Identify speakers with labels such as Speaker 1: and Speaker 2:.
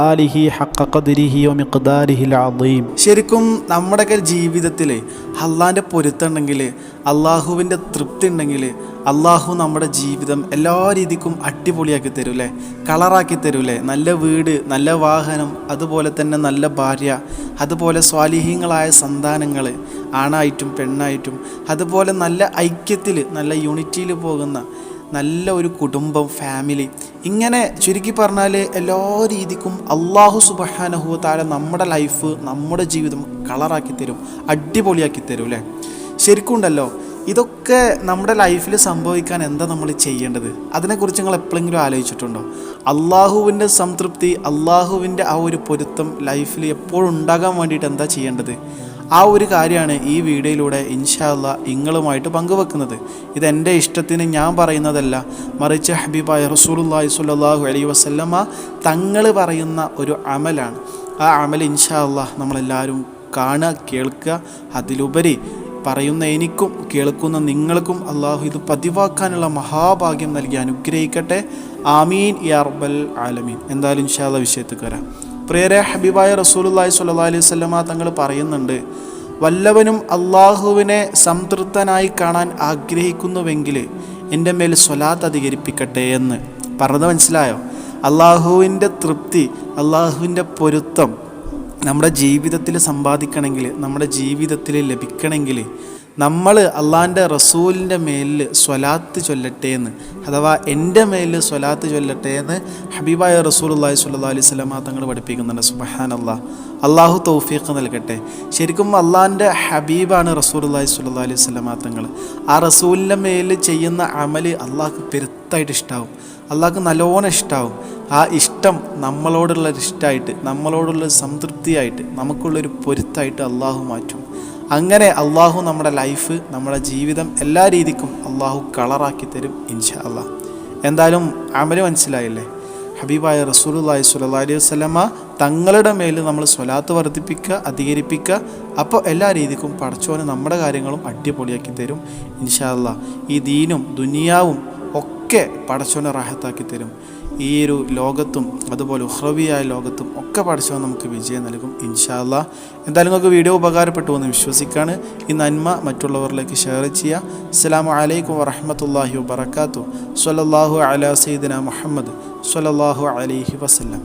Speaker 1: ആലിഹി
Speaker 2: ശരിക്കും നമ്മുടെയൊക്കെ ജീവിതത്തിൽ അള്ളാന്റെ പൊരുത്തുണ്ടെങ്കിൽ അള്ളാഹുവിന്റെ തൃപ്തി ഉണ്ടെങ്കിൽ അള്ളാഹു നമ്മുടെ ജീവിതം എല്ലാ രീതിക്കും അടിപൊളിയാക്കി തരൂലേ കളറാക്കി തരൂലേ. നല്ല വീട് നല്ല വാഹനം അതുപോലെ തന്നെ നല്ല ഭാര്യ അതുപോലെ സ്വാലിഹീങ്ങളായ സന്താനങ്ങൾ ആണായിട്ടും പെണ്ണായിട്ടും അതുപോലെ നല്ല ഐക്യത്തിൽ നല്ല യൂണിറ്റിയിൽ പോകുന്ന നല്ല ഒരു കുടുംബം ഫാമിലി ഇങ്ങനെ ചുരുക്കി പറഞ്ഞാൽ എല്ലാ രീതിക്കും അള്ളാഹു സുബഹാനഹു താല നമ്മുടെ ലൈഫ് നമ്മുടെ ജീവിതം കളറാക്കി തരും അടിപൊളിയാക്കി തരും അല്ലേ ശരിക്കും ഉണ്ടല്ലോ. ഇതൊക്കെ നമ്മുടെ ലൈഫിൽ സംഭവിക്കാൻ എന്താ നമ്മൾ ചെയ്യേണ്ടത്? അതിനെക്കുറിച്ച് നിങ്ങൾ എപ്പോഴെങ്കിലും ആലോചിച്ചിട്ടുണ്ടോ? അള്ളാഹുവിന്റെ സംതൃപ്തി അള്ളാഹുവിന്റെ ആ ഒരു പൊരുത്തം ലൈഫിൽ എപ്പോഴും ഉണ്ടാകാൻ വേണ്ടിയിട്ട് എന്താ ചെയ്യേണ്ടത്? ആ ഒരു കാര്യമാണ് ഈ വീഡിയോയിലൂടെ ഇൻഷാല്ല നിങ്ങളുമായിട്ട് പങ്കുവെക്കുന്നത്. ഇത് ഇഷ്ടത്തിന് ഞാൻ പറയുന്നതല്ല. മറിച്ച് ഹബീബായ റസൂലുല്ലാഹി സുല്ലാഹു അലൈ വസല്ലമ തങ്ങൾ പറയുന്ന ഒരു അമലാണ്. ആ അമൽ ഇൻഷാല്ല നമ്മളെല്ലാവരും കാണുക കേൾക്കുക. അതിലുപരി പറയുന്ന എനിക്കും കേൾക്കുന്ന നിങ്ങൾക്കും അള്ളാഹു ഇത് പതിവാക്കാനുള്ള മഹാഭാഗ്യം നൽകി അനുഗ്രഹിക്കട്ടെ. ആമീൻ യാർബൽ ആലമീൻ. എന്തായാലും ഇൻഷാല്ല വിഷയത്തിൽ വരാം പ്രിയരെ ഹബീബായ റസൂലുല്ലാഹി സ്വല്ലല്ലാഹി അലൈഹി വസല്ലമ തങ്ങൾ പറയുന്നുണ്ട് വല്ലവനും അള്ളാഹുവിനെ സംതൃപ്തനായി കാണാൻ ആഗ്രഹിക്കുന്നുവെങ്കിൽ എന്റെ മേൽ സ്വലാത്ത് അധികരിപ്പിക്കട്ടെ എന്ന്. പറഞ്ഞത് മനസ്സിലായോ? അള്ളാഹുവിന്റെ തൃപ്തി അള്ളാഹുവിന്റെ പൊരുത്തം നമ്മുടെ ജീവിതത്തിൽ സമ്പാദിക്കണമെങ്കിൽ നമ്മുടെ ജീവിതത്തിൽ ലഭിക്കണമെങ്കിൽ നമ്മൾ അള്ളാന്റെ റസൂലിന്റെ മേലിൽ സ്വലാത്ത് ചൊല്ലട്ടെ എന്ന് അഥവാ എന്റെ മേലിൽ സ്വലാത്ത് ചൊല്ലട്ടെ എന്ന് ഹബീബായ റസൂൽ അള്ളാഹി സ്വല്ലാ അലൈഹി സ്വലാമ തങ്ങൾ പഠിപ്പിക്കുന്നുണ്ട്. സുബഹാൻ അള്ളാഹ് അള്ളാഹു തൗഫീഖ് നൽകട്ടെ. ശരിക്കും അള്ളാഹിന്റെ ഹബീബാണ് റസൂൽ അള്ളാഹി സ്വല്ലാ അലൈഹി സ്വലാമ തങ്ങൾ. ആ റസൂലിന്റെ മേലിൽ ചെയ്യുന്ന അമൽ അള്ളാഹ്ക്ക് പെരുത്തായിട്ട് ഇഷ്ടാവും. അള്ളാഹ്ക്ക് നല്ലോണം ഇഷ്ടാവും. ആ ഇഷ്ടം നമ്മളോടുള്ള ഇഷ്ടമായിട്ട് നമ്മളോടുള്ള സംതൃപ്തിയായിട്ട് നമുക്കുള്ളൊരു പൊരുത്തായിട്ട് അള്ളാഹു മാറ്റും. അങ്ങനെ അള്ളാഹു നമ്മുടെ ലൈഫ് നമ്മുടെ ജീവിതം എല്ലാ രീതിക്കും അള്ളാഹു കളറാക്കി തരും ഇൻഷാ അള്ളാഹ് എന്തായാലും അമൽ മനസ്സിലായില്ലേ? ഹബീബായ റസൂലുല്ലാഹി സ്വല്ലല്ലാഹി അലൈഹി വസല്ലമ തങ്ങളുടെ മേൽ നമ്മൾ സ്വലാത്ത് വർദ്ധിപ്പിക്കുക അധികരിപ്പിക്കുക അപ്പോൾ എല്ലാ രീതിക്കും പടച്ചോന് നമ്മുടെ കാര്യങ്ങളും അടിപൊളിയാക്കി തരും ഇൻഷാ അള്ളാഹ് ഈ ദീനും ദുനിയാവും ഒക്കെ പടച്ചോനെ റാഹത്താക്കി തരും. ഈ ഒരു ലോകത്തും അതുപോലെ ഉഹ്രവിയായ ലോകത്തും ഒക്കെ പഠിച്ചവൻ നമുക്ക് വിജയം നൽകും ഇൻഷാല്ല എന്തായാലും നിങ്ങൾക്ക് വീഡിയോ ഉപകാരപ്പെട്ടു എന്ന് വിശ്വസിക്കുകയാണ് ഈ നന്മ മറ്റുള്ളവരിലേക്ക് ഷെയർ ചെയ്യുക. അസ്സാം വലൈക്കും വറഹമത്തല്ലാഹി വബർക്കാത്തു സ്വലല്ലാഹു അലാ സീദന മുഹമ്മദ് സ്വലല്ലാഹു അലൈഹി വസ്ലം